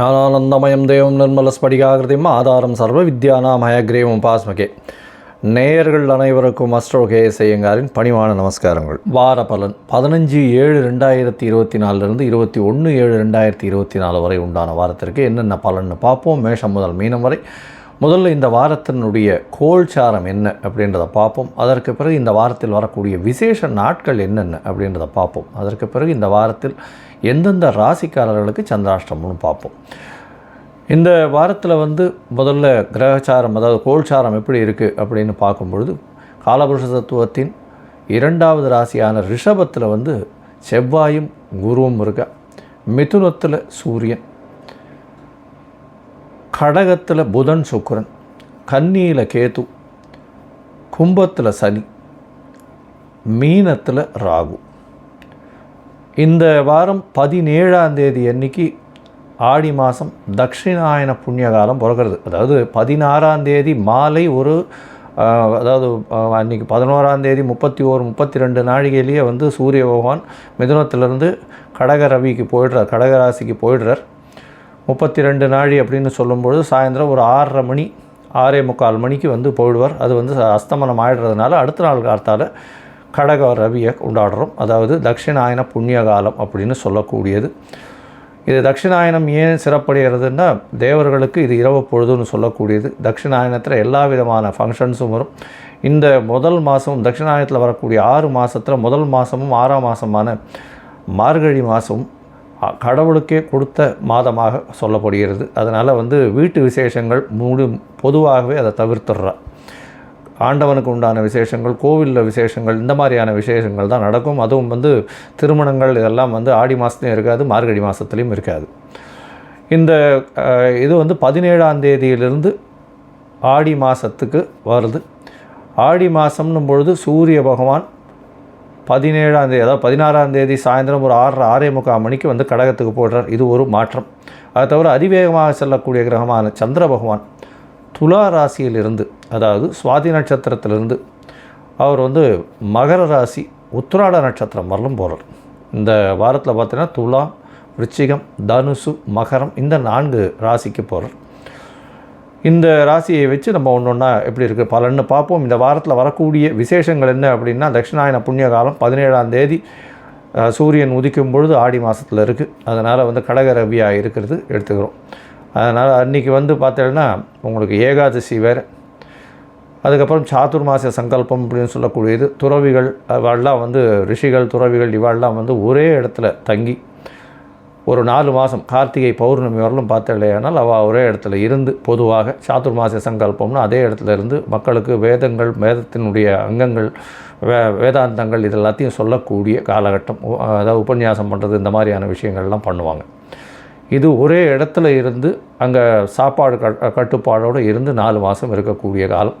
ஞானானந்தமயம் தேவம் நிர்மலஸ்படிகாகிருதிம் ஆதாரம் சர்வ வித்யானாம் ஹயக்ரீவம் பாஸ்மகே நேயர்கள் அனைவருக்கும் அஸ்ட்ரோ கேஎஸ் ஐயங்காரின் பணிவான நமஸ்காரங்கள். வார பலன் பதினஞ்சு ஏழு ரெண்டாயிரத்தி இருபத்தி நாலுலேருந்து இருபத்தி ஒன்று ஏழு ரெண்டாயிரத்தி இருபத்தி நாலு வரை உண்டான வாரத்திற்கு என்னென்ன பலன்னு பார்ப்போம். மேஷம் முதல் மீனம் வரை. முதல்ல இந்த வாரத்தினுடைய கோல்சாரம் என்ன அப்படின்றத பார்ப்போம். அதற்கு பிறகு இந்த வாரத்தில் வரக்கூடிய விசேஷ நாட்கள் என்னென்ன அப்படின்றத பார்ப்போம். அதற்கு பிறகு இந்த வாரத்தில் எந்தெந்த ராசிக்காரர்களுக்கு சந்திராஷ்டமம்னு பார்ப்போம். இந்த வாரத்தில் வந்து முதல்ல கிரகச்சாரம் அதாவது கோல்சாரம் எப்படி இருக்குது அப்படின்னு பார்க்கும்பொழுது காலபுருஷ தத்துவத்தின் இரண்டாவது ராசியான ரிஷபத்தில் வந்து செவ்வாயும் குருவும் இருக்க மிதுனத்தில் சூரியன் கடகத்தில் புதன் சுக்கரன் கன்னியில் கேது கும்பத்தில் சனி மீனத்தில் ராகு. இந்த வாரம் பதினேழாம் தேதி அன்னைக்கு ஆடி மாதம் தட்சிணாயன புண்ணிய காலம் பிறக்கிறது. அதாவது பதினாறாம் தேதி மாலை ஒரு அதாவது அன்றைக்கி பதினோராம் தேதி முப்பத்தி ஓரு முப்பத்தி ரெண்டு நாழிகையிலேயே வந்து சூரிய பகவான் மிதுனத்திலேருந்து கடக ரவிக்கு போயிடுறார் கடக ராசிக்கு போயிடுறார். முப்பத்தி ரெண்டு நாழி அப்படின்னு சொல்லும்பொழுது சாயந்தரம் ஒரு ஆறரை மணி ஆறே முக்கால் மணிக்கு வந்து போயிடுவார். அது வந்து அஸ்தமனம் ஆயிடுறதுனால அடுத்த நாள் காலத்தால் கடக ரவியை கொண்டாடுறோம். அதாவது தட்சிணாயன புண்ணிய காலம் அப்படின்னு சொல்லக்கூடியது. இது தட்சிணாயனம் ஏன் சிறப்படைகிறதுன்னா தேவர்களுக்கு இது இரவு பொழுதுன்னு சொல்லக்கூடியது. தட்சிணாயனத்தில் எல்லா விதமான ஃபங்க்ஷன்ஸும் வரும். இந்த முதல் மாதம் தட்சிணாயனத்தில் வரக்கூடிய ஆறு மாதத்தில் முதல் மாதமும் ஆறாம் மாதமான மார்கழி மாதமும் கடவுளுக்கே கொடுத்த மாதமாக சொல்லப்படுகிறது. அதனால் வந்து வீட்டு விசேஷங்கள் முழு பொதுவாகவே அதை தவிர்த்துடுறா. ஆண்டவனுக்கு உண்டான விசேஷங்கள் கோவிலில் விசேஷங்கள் இந்த மாதிரியான விசேஷங்கள் தான் நடக்கும். அதுவும் வந்து திருமணங்கள் இதெல்லாம் வந்து ஆடி மாதத்துலையும் இருக்காது மார்கழி மாதத்துலேயும் இருக்காது. இந்த இது வந்து பதினேழாம் தேதியிலிருந்து ஆடி மாதத்துக்கு வருது. ஆடி மாதம்னும் பொழுது சூரிய பகவான் பதினேழாம் தேதி அதாவது பதினாறாம் தேதி சாயந்தரம் ஒரு ஆறரை ஆறே முக்கால் மணிக்கு வந்து கடகத்துக்கு போடுறார். இது ஒரு மாற்றம். அதை தவிர அதிவேகமாக செல்லக்கூடிய கிரகமான சந்திர பகவான் துலா ராசியிலிருந்து அதாவது சுவாதி நட்சத்திரத்திலிருந்து அவர் வந்து மகர ராசி உத்திராட நட்சத்திரம் வரலும் போகிறார் இந்த வாரத்தில் பார்த்தீங்கன்னா துலா விருச்சிகம் தனுசு மகரம் இந்த நான்கு ராசிக்கு போகிறார் இந்த ராசியை வச்சு நம்ம ஒன்று ஒன்றா எப்படி இருக்குது பலன்னு பார்ப்போம். இந்த வாரத்தில் வரக்கூடிய விசேஷங்கள் என்ன அப்படின்னா தட்சிணாயன புண்ணிய காலம் பதினேழாம் தேதி சூரியன் உதிக்கும் பொழுது ஆடி மாதத்தில் இருக்குது அதனால் வந்து கடக ரவியாக இருக்கிறது எடுத்துக்கிறோம். அதனால் அன்றைக்கி வந்து பார்த்தீங்கன்னா உங்களுக்கு ஏகாதசி வேறு அதுக்கப்புறம் சாதுர்மாச சங்கல்பம் அப்படின்னு சொல்லக்கூடியது. துறவிகள் இவாள்லாம் வந்து ரிஷிகள் துறவிகள் இவாள்லாம் வந்து ஒரே இடத்துல தங்கி ஒரு நாலு மாதம் கார்த்திகை பௌர்ணமி வரலும் பார்த்தலையானால் அவள் ஒரே இடத்துல இருந்து பொதுவாக சாதுர்மாச சங்கல்பம்னு அதே இடத்துல இருந்து மக்களுக்கு வேதங்கள் வேதத்தினுடைய அங்கங்கள் வே வேதாந்தங்கள் இது எல்லாத்தையும் சொல்லக்கூடிய காலகட்டம். அதாவது உபன்யாசம் பண்ணுறது இந்த மாதிரியான விஷயங்கள்லாம் பண்ணுவாங்க. இது ஒரே இடத்துல இருந்து அங்கே சாப்பாடு கட் கட்டுப்பாடோடு இருந்து நாலு மாதம் இருக்கக்கூடிய காலம்.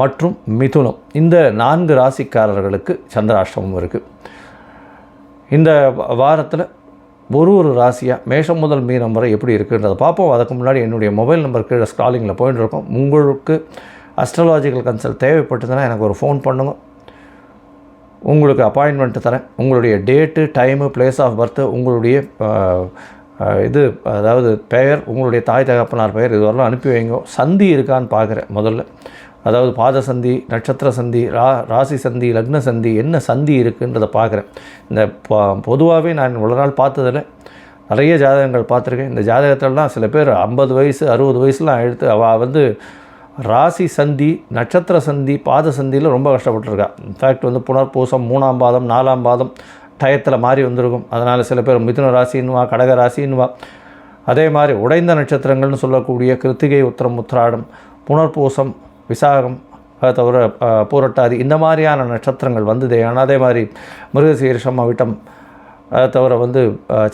மற்றும் மிதுனம். இந்த நான்கு ராசிக்காரர்களுக்கு சந்திராஷ்டமம் இருக்குது இந்த வாரத்தில் ஒரு ஒரு ராசியாக மேஷம் முதல் மீனம் வரை எப்படி இருக்குன்றதை பார்ப்போம். அதுக்கு முன்னாடி என்னுடைய மொபைல் நம்பர் கீழே ஸ்க்ராலிங்கில் போயிட்டு இருக்கோம். உங்களுக்கு அஸ்ட்ராலாஜிக்கல் கன்சல்ட் தேவைப்பட்டதுன்னா எனக்கு ஒரு ஃபோன் பண்ணுங்க. உங்களுக்கு அப்பாயின்மெண்ட் தரேன். உங்களுடைய date time place of birth உங்களுடைய இது அதாவது பெயர் உங்களுடைய தாய் தகப்பனார் பெயர் இதுவரெல்லாம் அனுப்பி வைங்க. சந்தி இருக்கான்னு பார்க்குறேன் முதல்ல. அதாவது பாத சந்தி நட்சத்திர சந்தி ரா ராசி சந்தி லக்ன சந்தி என்ன சந்தி இருக்குன்றதை பார்க்குறேன். இந்த பொதுவாகவே நான் இவ்வளோ நாள் பார்த்ததில் நிறைய ஜாதகங்கள் பார்த்துருக்கேன். இந்த ஜாதகத்திலலாம் சில பேர் ஐம்பது வயசு அறுபது வயசுலாம் எடுத்து அவள் வந்து ராசி சந்தி நட்சத்திர சந்தி பாத சந்தியில் ரொம்ப கஷ்டப்பட்டுருக்கா. இன்ஃபேக்ட் வந்து புனர்பூசம் மூணாம் பாதம் நாலாம் பாதம் டயத்தில் மாறி வந்திருக்கும். அதனால் சில பேர் மிதுன ராசின்னுவா கடக ராசின்னுவா. அதே மாதிரி உடைந்த நட்சத்திரங்கள்னு சொல்லக்கூடிய கிருத்திகை உத்திரம் உத்திராடம் புனர்பூசம் விசாகம் அதை தவிர பூரட்டாதி இந்த மாதிரியான நட்சத்திரங்கள் வந்தது. ஆனால் அதே மாதிரி மிருகசீரிஷம் அவிட்டம் அதை தவிர வந்து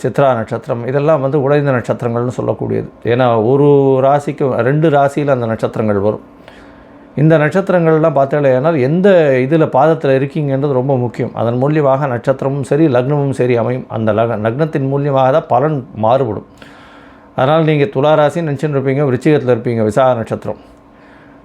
சித்ரா நட்சத்திரம் இதெல்லாம் வந்து உடைந்த நட்சத்திரங்கள்னு சொல்லக்கூடியது. ஏன்னா ஒரு ராசிக்கும் ரெண்டு ராசியில் அந்த நட்சத்திரங்கள் வரும். இந்த நட்சத்திரங்கள்லாம் பார்த்தாலேனால் எந்த இதில் பாதத்தில் இருக்கீங்கன்றது ரொம்ப முக்கியம். அதன் மூலியமாக நட்சத்திரமும் சரி லக்னமும் சரி அமையும். அந்த லக லக்னத்தின் மூலியமாக தான் பலன் மாறுபடும். அதனால் நீங்கள் துளாராசின்னு நினச்சின்னு இருப்பீங்க விருச்சிகத்தில் இருப்பீங்க விசாக நட்சத்திரம்.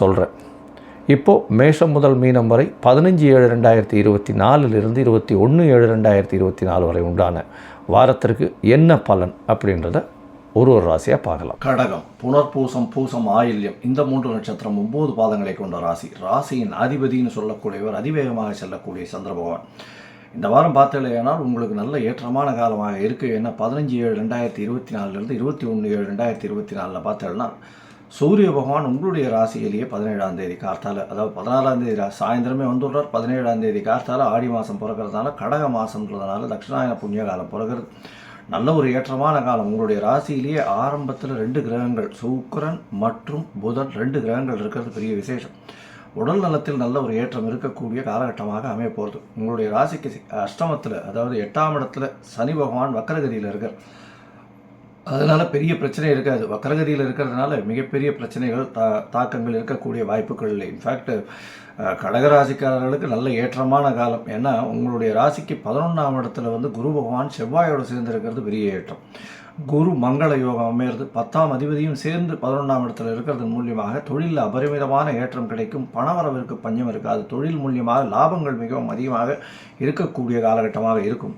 சொல்கிறேன் இப்போது மேஷம் முதல் மீனம் வரை பதினஞ்சு ஏழு ரெண்டாயிரத்தி இருபத்தி நாலுலேருந்து இருபத்தி ஒன்று ஏழு ரெண்டாயிரத்தி இருபத்தி நாலு வரை உண்டான வாரத்திற்கு என்ன பலன் அப்படின்றத ஒரு ஒரு ராசியாக பார்க்கலாம். கடகம் புனர்பூசம் பூசம் ஆயில்யம் இந்த மூன்று நட்சத்திரம் ஒம்பது பாதங்களை கொண்ட ராசி. ராசியின் அதிபதின்னு சொல்லக்கூடியவர் அதிவேகமாக செல்லக்கூடிய சந்திர பகவான். இந்த வாரம் பார்த்தலையானால் உங்களுக்கு நல்ல ஏற்றமான காலமாக இருக்குது ஏன்னா பதினஞ்சு ஏழு ரெண்டாயிரத்தி இருபத்தி நாலுலேருந்து இருபத்தி ஒன்று ஏழு ரெண்டாயிரத்தி இருபத்தி நாலில் பார்த்தேன்னா சூரிய பகவான் உங்களுடைய ராசியிலேயே பதினேழாம் தேதி கார்த்தால அதாவது பதினாறாம் தேதி சாயந்தரமே வந்துடுறார். பதினேழாம் தேதி கார்த்தால ஆடி மாதம் பிறக்கிறதுனால கடக மாதம்ன்றதுனால தட்சிணாயன புண்ணிய காலம் பிறகுறது நல்ல ஒரு ஏற்றமான காலம். உங்களுடைய ராசியிலேயே ஆரம்பத்தில் ரெண்டு கிரகங்கள் சுக்கரன் மற்றும் புதன் ரெண்டு கிரகங்கள் இருக்கிறது பெரிய விசேஷம். உடல் நலத்தில் நல்ல ஒரு ஏற்றம் இருக்கக்கூடிய காலகட்டமாக அமைய போகிறது உங்களுடைய ராசிக்கு அஷ்டமத்தில் அதாவது எட்டாம் இடத்துல சனி பகவான் வக்கரகதியில் இருக்கார். அதனால பெரிய பிரச்சனை இருக்காது. வக்கரகதியில் இருக்கிறதுனால மிகப்பெரிய பிரச்சனைகள் தா தாக்கங்கள் இருக்கக்கூடிய வாய்ப்புகள் இல்லை. இன்ஃபேக்ட் கடகராசிக்காரர்களுக்கு நல்ல ஏற்றமான காலம். ஏன்னா உங்களுடைய ராசிக்கு பதினொன்றாம் இடத்துல வந்து குரு பகவான் செவ்வாயோடு சேர்ந்திருக்கிறது பெரிய ஏற்றம். குரு மங்கள யோகம் அமையிறது பத்தாம் அதிபதியும் சேர்ந்து பதினொன்றாம் இடத்துல இருக்கிறது மூலியமாக தொழிலில் அபரிமிதமான ஏற்றம் கிடைக்கும் பணவரவிற்கு பஞ்சம் இருக்காது. தொழில் மூலியமாக லாபங்கள் மிகவும் அதிகமாக இருக்கக்கூடிய காலகட்டமாக இருக்கும்.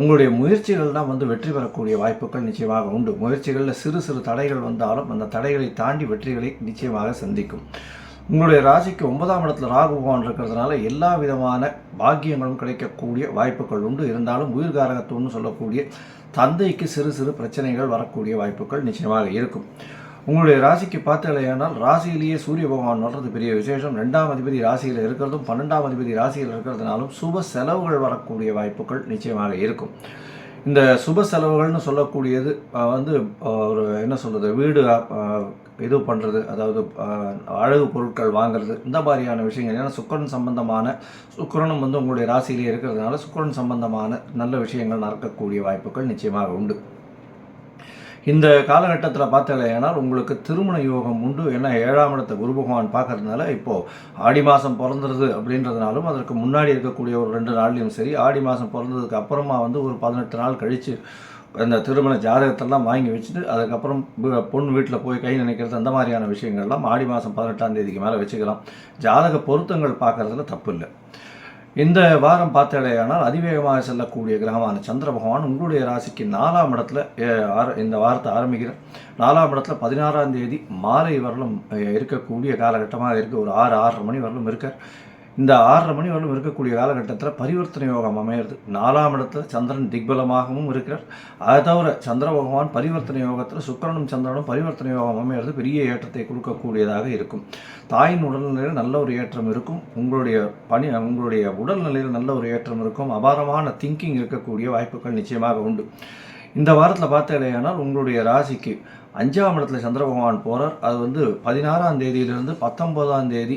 உங்களுடைய முயற்சிகள் தான் வந்து வெற்றி பெறக்கூடிய வாய்ப்புகள் நிச்சயமாக உண்டு. முயற்சிகளில் சிறு சிறு தடைகள் வந்தாலும் அந்த தடைகளை தாண்டி வெற்றிகளை நிச்சயமாக சந்திக்கும். உங்களுடைய ராசிக்கு ஒன்பதாம் இடத்துல ராகு பகவான் இருக்கிறதுனால எல்லா விதமான பாக்கியங்களும் கிடைக்கக்கூடிய வாய்ப்புகள் உண்டு. இருந்தாலும் உயிர்காரகத்துவம்னு சொல்லக்கூடிய தந்தைக்கு சிறு சிறு பிரச்சனைகள் வரக்கூடிய வாய்ப்புகள் நிச்சயமாக இருக்கும். உங்களுடைய ராசிக்கு பார்த்தாலேயானால் ராசியிலேயே சூரிய பகவான் வர்றது பெரிய விசேஷம். ரெண்டாம் அதிபதி ராசியில் இருக்கிறதும் பன்னெண்டாம் அதிபதி ராசியில் இருக்கிறதுனாலும் சுப செலவுகள் வரக்கூடிய வாய்ப்புகள் நிச்சயமாக இருக்கும். இந்த சுப செலவுகள்னு சொல்லக்கூடியது வந்து ஒரு என்ன சொல்கிறது வீடு இது பண்ணுறது அதாவது அழகு பொருட்கள் வாங்குறது இந்த மாதிரியான விஷயங்கள். ஏன்னா சுக்கரன் சம்பந்தமான சுக்கரனும் வந்து உங்களுடைய ராசியிலே இருக்கிறதுனால சுக்கிரன் சம்பந்தமான நல்ல விஷயங்கள் நடக்கக்கூடிய வாய்ப்புகள் நிச்சயமாக உண்டு. இந்த காலகட்டத்தில் பார்த்தலையானால் உங்களுக்கு திருமண யோகம் உண்டு. ஏன்னா ஏழாம் இடத்தை குரு பகவான் பார்க்கறதுனால இப்போது ஆடி மாதம் பிறந்துருது அப்படின்றதுனாலும் அதற்கு முன்னாடி இருக்கக்கூடிய ஒரு ரெண்டு நாள்லையும் சரி ஆடி மாதம் பிறந்ததுக்கு அப்புறமா வந்து ஒரு பதினெட்டு நாள் கழித்து இந்த திருமண ஜாதகத்தெல்லாம் வாங்கி வச்சுட்டு அதுக்கப்புறம் பொண்ணு வீட்டில் போய் கை நினைக்கிறது அந்த மாதிரியான விஷயங்கள்லாம் ஆடி மாதம் பதினெட்டாம் தேதிக்கு மேலே வச்சுக்கலாம். ஜாதக பொருத்தங்கள் பார்க்குறதுல தப்பு இல்லை இந்த வாரம் பார்த்தாலேயானால் அதிவேகமாக செல்லக்கூடிய கிரகமான சந்திர பகவான் உங்களுடைய ராசிக்கு நாலாம் இடத்துல ஆர- இந்த வாரத்தை ஆரம்பிக்கிற நாலாம் இடத்துல பதினாறாம் தேதி மாலை வரலும் இருக்கக்கூடிய காலகட்டமாக இருக்குது ஒரு ஆறு ஆறரை மணி வரலும் இருக்கார். இந்த ஆறரை மணி வரலும் இருக்கக்கூடிய காலகட்டத்தில் பரிவர்த்தனை யோகம் அமையிறது. நாலாம் இடத்துல சந்திரன் திக்பலமாகவும் இருக்கிறார். அதை தவிர சந்திர பகவான் பரிவர்த்தனை யோகத்தில் சுக்கிரனும் சந்திரனும் பரிவர்த்தனை யோகம் அமையிறது பெரிய ஏற்றத்தை கொடுக்கக்கூடியதாக இருக்கும். தாயின் உடல்நிலையில் நல்ல ஒரு ஏற்றம் இருக்கும். உங்களுடைய பணி உங்களுடைய உடல்நிலையில் நல்ல ஒரு ஏற்றம் இருக்கும். அபாரமான திங்கிங் இருக்கக்கூடிய வாய்ப்புகள் நிச்சயமாக உண்டு. இந்த வாரத்தில் பார்த்தீங்கன்னா உங்களுடைய ராசிக்கு அஞ்சாம் இடத்துல சந்திர பகவான் போகிறார் அது வந்து பதினாறாம் தேதியிலிருந்து பத்தொம்போதாம் தேதி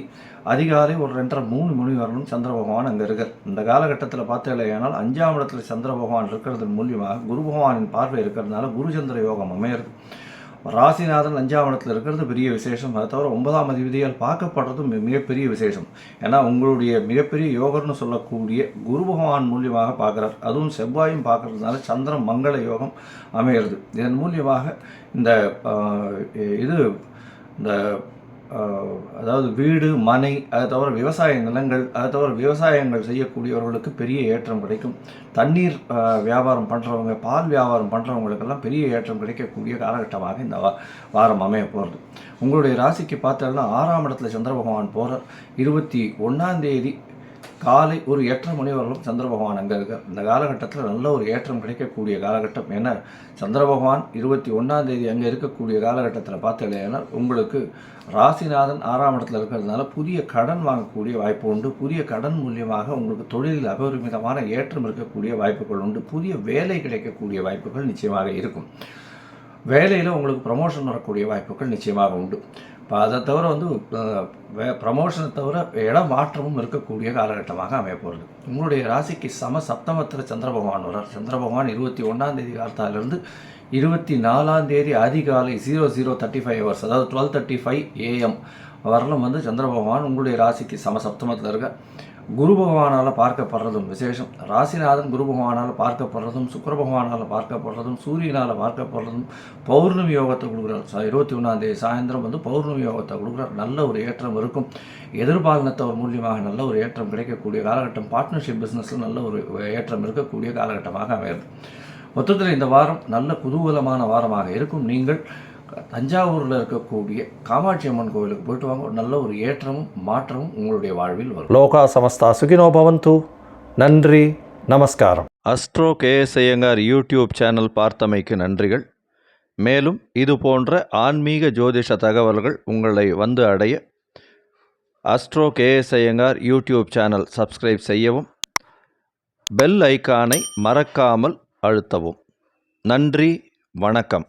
அதிகாலை ஒரு ரெண்டரை மூணு மணி வரலும் சந்திர பகவான் அங்கே இருக்கார். இந்த காலகட்டத்தில் பார்த்தீங்கன்னா அஞ்சாம் இடத்துல சந்திர பகவான் இருக்கிறது மூலியமாக குரு பகவானின் பார்வை இருக்கிறதுனால குரு சந்திர யோகம் அமையிறது. ராசிநாதன் அஞ்சாவணத்தில் இருக்கிறது பெரிய விசேஷம். அதை தவிர ஒன்பதாம் அதிபதியால் பார்க்கப்படுறதும் மிகப்பெரிய விசேஷம். ஏன்னா உங்களுடைய மிகப்பெரிய யோகர்னு சொல்லக்கூடிய குரு பகவான் மூலியமாக பார்க்குறார். அதுவும் செவ்வாயும் பார்க்கறதுனால சந்திரன் மங்கள யோகம் அமைகிறது இதன் மூலியமாக இந்த இது இந்த அதாவது வீடு மனை அதை தவிர விவசாய நிலங்கள் அதை தவிர விவசாயங்கள் செய்யக்கூடியவர்களுக்கு பெரிய ஏற்றம் கிடைக்கும். தண்ணீர் வியாபாரம் பண்ணுறவங்க பால் வியாபாரம் பண்ணுறவங்களுக்கெல்லாம் பெரிய ஏற்றம் கிடைக்கக்கூடிய காலகட்டமாக இந்த வா வாரம் அமைய போகிறது உங்களுடைய ராசிக்கு பார்த்தோம்னா ஆறாம் இடத்துல சந்திர பகவான் போகிறார் இருபத்தி ஒன்றாம் தேதி காலை ஒரு ஏற்றம் மணி வரலும் சந்திர பகவான் அங்கே இருக்க இந்த காலகட்டத்தில் நல்ல ஒரு ஏற்றம் கிடைக்கக்கூடிய காலகட்டம். ஏன்னா சந்திர பகவான் இருபத்தி ஒன்றாம் தேதி அங்கே இருக்கக்கூடிய காலகட்டத்தில் பார்த்தீங்கன்னா உங்களுக்கு ராசிநாதன் ஆறாம் இடத்துல இருக்கிறதுனால புதிய கடன் வாங்கக்கூடிய வாய்ப்பு உண்டு. புதிய கடன் மூலியமாக உங்களுக்கு தொழிலில் அபரிமிதமான ஏற்றம் இருக்கக்கூடிய வாய்ப்புகள் உண்டு. புதிய வேலை கிடைக்கக்கூடிய வாய்ப்புகள் நிச்சயமாக இருக்கும். வேலையில் உங்களுக்கு ப்ரமோஷன் வரக்கூடிய வாய்ப்புகள் நிச்சயமாக உண்டு. இப்போ அதை தவிர வந்து ப்ரமோஷனை தவிர இடம் மாற்றமும் இருக்கக்கூடிய காலகட்டமாக அமையப்போகிறது உங்களுடைய ராசிக்கு சம சப்தமத்தில் சந்திர பகவான் வரார் சந்திர பகவான் இருபத்தி ஒன்றாம் தேதி காலத்தாலிருந்து இருபத்தி நாலாம் தேதி அதிகாலை zero zero thirty five hours அதாவது டுவெல் தேர்ட்டி ஃபைவ் ஏஎம் வரலும் வந்து சந்திர பகவான் உங்களுடைய ராசிக்கு சம சப்தமத்தில் இருக்க குரு பகவானால் பார்க்கப்படுறதும் விசேஷம். ராசிநாதன் குரு பகவானால் பார்க்கப்படுறதும் சுக்கர பகவானால் பார்க்கப்படுறதும் சூரியனால் பார்க்கப்படுறதும் பௌர்ணமி யோகத்தை கொடுக்குறார். இருபத்தி ஒன்றாந்தேதி சாயந்தரம் வந்து பௌர்ணமி யோகத்தை கொடுக்குறார். நல்ல ஒரு ஏற்றம் இருக்கும். எதிர்பாலினத்தவர் மூலியமாக நல்ல ஒரு ஏற்றம் கிடைக்கக்கூடிய காலகட்டம் பார்ட்னர்ஷிப் பிஸ்னஸில் நல்ல ஒரு ஏற்றம் இருக்கக்கூடிய காலகட்டமாக அமையுது மொத்தத்தில் இந்த வாரம் நல்ல குதூகலமான வாரமாக இருக்கும். நீங்கள் தஞ்சாவூரில் இருக்கக்கூடிய காமாட்சி அம்மன் கோவிலுக்கு போயிட்டு வாங்க. ஒரு நல்ல ஒரு ஏற்றமும் மாற்றமும் உங்களுடைய வாழ்வில் வரும். லோகா சமஸ்தா சுகினோ பவந்து. நன்றி நமஸ்காரம். Astro KS Iyengar YouTube channel பார்த்தமைக்கு நன்றிகள். மேலும் இது போன்ற ஆன்மீக ஜோதிஷ தகவல்கள் உங்களை வந்து அடைய Astro KS Iyengar YouTube channel subscribe செய்யவும் பெல் ஐகானை மறக்காமல் அழுத்தவும். நன்றி வணக்கம்.